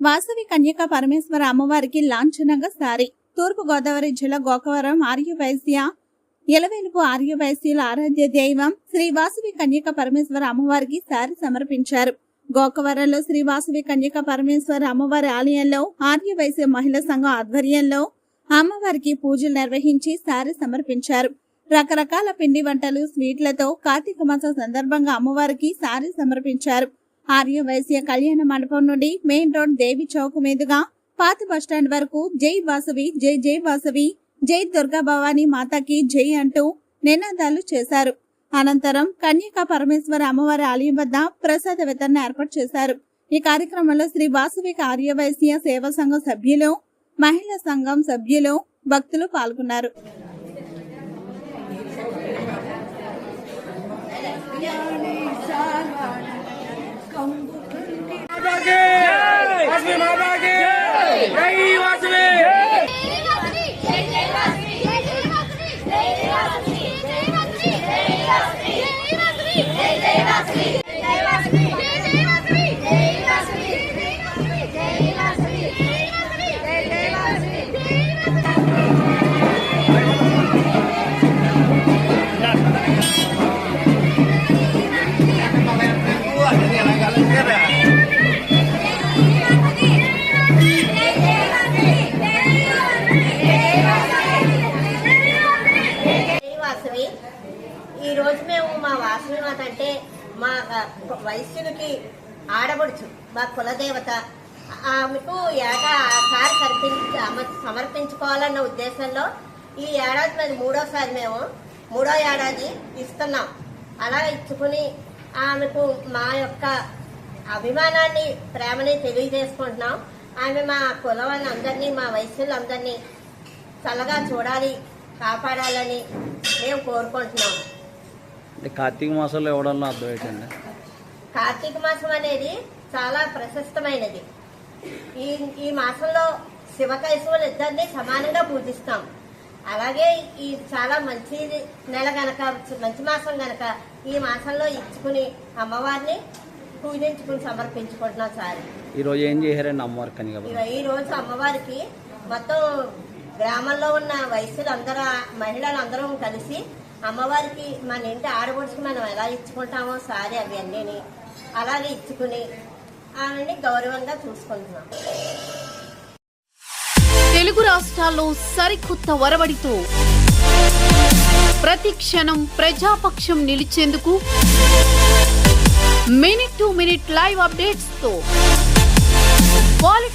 వాసవి కన్యక పరమేశ్వర అమ్మవారికి లాంఛనంగా సారి తూర్పు గోదావరి జిల్లా గోకవరం ఆర్యవైశ్య ఎలవేలుపు ఆర్యవైశ్యుల ఆరాధ్య దైవం శ్రీ వాసవి కన్యక పరమేశ్వర అమ్మవారికి సారి సమర్పించారు. గోకవరంలో శ్రీ వాసవి కన్యక పరమేశ్వర అమ్మవారి ఆలయంలో ఆర్యవైశ్య మహిళా సంఘం ఆధ్వర్యంలో అమ్మవారికి పూజలు నిర్వహించి సారి సమర్పించారు. రకరకాల పిండి వంటలు స్వీట్లతో కార్తీక మాసం సందర్భంగా అమ్మవారికి సారీ సమర్పించారు. ఆర్య వైశ్య కళ్యాణ మండపం నుండి మెయిన్ రోడ్ దేవి చౌక్ మీదుగా పాత బస్టాండ్ వరకు జై వాసవి జై జై వాసవి జై దుర్గా భవానీ మాతాకి జై అంటూ నినాదాలు చేశారు. అనంతరం కన్యకా పరమేశ్వర అమ్మవారి ఆలయం వద్ద ప్రసాద వితరణ ఏర్పాటు చేశారు. ఈ కార్యక్రమంలో శ్రీ వాసవి ఆర్యవైశ్య సేవా సంఘం సభ్యులు మహిళా సంఘం సభ్యులు భక్తులు పాల్గొన్నారు. Yeah. ಜೈ ವಾಸುವೆ వాసన అంటే మా వైశ్యునికి ఆడబడుచు మా కులదేవత. ఆమెకు ఏటా సారి సమర్పించి సమర్పించుకోవాలన్న ఉద్దేశంలో ఈ ఏడాది మేము మూడోసారి మేము మూడో ఏడాది ఇస్తున్నాం. అలా ఇచ్చుకుని ఆమెకు మా యొక్క అభిమానాన్ని ప్రేమని తెలియజేసుకుంటున్నాం. ఆమె మా కులం అందరినీ మా వైశ్యులందరినీ చల్లగా చూడాలి కాపాడాలని మేము కోరుకుంటున్నాం. అంటే కార్తీక మాసంలో ఇవ్వడంలో అర్థం ఏంటండి కార్తీక మాసం అనేది చాలా ప్రశస్తమైనది. ఈ ఈ మాసంలో శివకైశవులు ఇద్దరిని సమానంగా పూజిస్తాం. అలాగే ఈ చాలా మంచి నెల గనక మంచి మాసం గనక ఈ మాసంలో ఇచ్చుకుని అమ్మవారిని పూజించుకుని సమర్పించుకుంటున్నాం సార్. ఈ రోజు ఏం చేశారండి అమ్మవారి కనిగా ఇక ఈ రోజు అమ్మవారికి మొత్తం గ్రామంలో ఉన్న వయసులు అందరూ మహిళలు అందరం కలిసి అమ్మవారికి మన ఇంటి ఆడపడుచుకు మనం ఎలా ఇచ్చుకుంటామో సారీ అవన్నీ అలాగే ఇచ్చుకుని ఆమెని గౌరవంగా చూసుకుంటున్నాం. తెలుగు రాష్ట్రాల్లో సరికొత్త వరవడితో ప్రతి క్షణం ప్రజాపక్షం నిలిచేందుకు మినిట్ టు మినిట్ లైవ్ అప్డేట్స్తో